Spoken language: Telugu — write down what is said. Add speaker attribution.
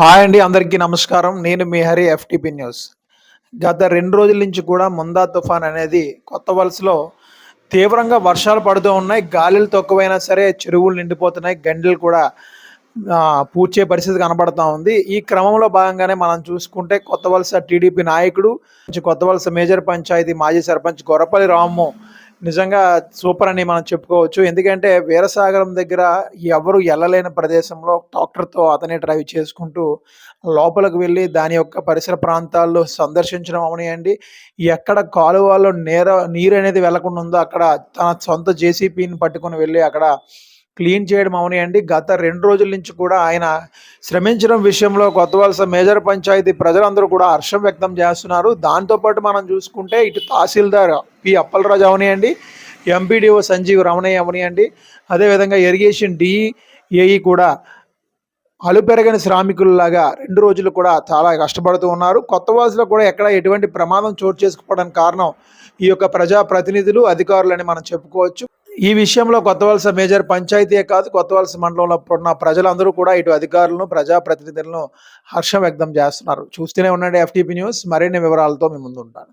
Speaker 1: హాయ్ అండి అందరికీ నమస్కారం. నేను మీ హరి ఎఫ్టిపి న్యూస్ గత రెండు రోజుల నుంచి కూడా ముందా తుఫాన్ అనేది కొత్త వలసలో తీవ్రంగా వర్షాలు పడుతూ ఉన్నాయి. గాలిలు తక్కువైనా సరే చెరువులు నిండిపోతున్నాయి. గండెలు కూడా పూడ్చే పరిస్థితి కనబడతా ఉంది. ఈ క్రమంలో భాగంగానే మనం చూసుకుంటే కొత్త వలస టీడీపీ నాయకుడు కొత్త వలస మేజర్ పంచాయతీ మాజీ సర్పంచ్ గొరపల్లి రాము నిజంగా సూపర్ అని మనం చెప్పుకోవచ్చు. ఎందుకంటే వీరసాగరం దగ్గర ఎవరు వెళ్ళలేని ప్రదేశంలో ట్రాక్టర్తో అతనే డ్రైవ్ చేసుకుంటూ లోపలికి వెళ్ళి దాని యొక్క పరిసర ప్రాంతాల్లో సందర్శించడం అవనియండి. ఎక్కడ కాలువలో నేర నీరు అనేది వెళ్ళకుండా ఉందో అక్కడ తన సొంత జేసీపీని పట్టుకొని వెళ్ళి అక్కడ క్లీన్ చేయడం అవనియండి. గత రెండు రోజుల నుంచి కూడా ఆయన శ్రమించడం విషయంలో కొత్త వలస మేజర్ పంచాయతీ ప్రజలందరూ కూడా హర్షం వ్యక్తం చేస్తున్నారు. దాంతోపాటు మనం చూసుకుంటే ఇటు తహసీల్దార్ పి. అప్పలరాజు అవనియండి ఎంపీడీఓ సంజీవ్ రమణయ్య అవనియండి అదేవిధంగా ఇరిగేషన్ డిఏఈ కూడా అలుపెరగని శ్రామికుల్లాగా రెండు రోజులు కూడా చాలా కష్టపడుతూ ఉన్నారు. కొత్త వలసలో కూడా ఎక్కడ ఎటువంటి ప్రమాదం చోటు చేసుకోవడానికి కారణం ఈ యొక్క ప్రజా ప్రతినిధులు అధికారులని మనం చెప్పుకోవచ్చు. ఈ విషయంలో కొత్త వలస మేజర్ పంచాయతీయే కాదు కొత్త వలస మండలంలో ఉన్న ప్రజలందరూ కూడా ఇటు అధికారులను ప్రజా ప్రతినిధులను హర్షం వ్యక్తం చేస్తున్నారు. చూస్తూనే ఉండండి ఎఫ్టీపీ న్యూస్. మరిన్ని వివరాలతో మీ ముందు ఉంటాను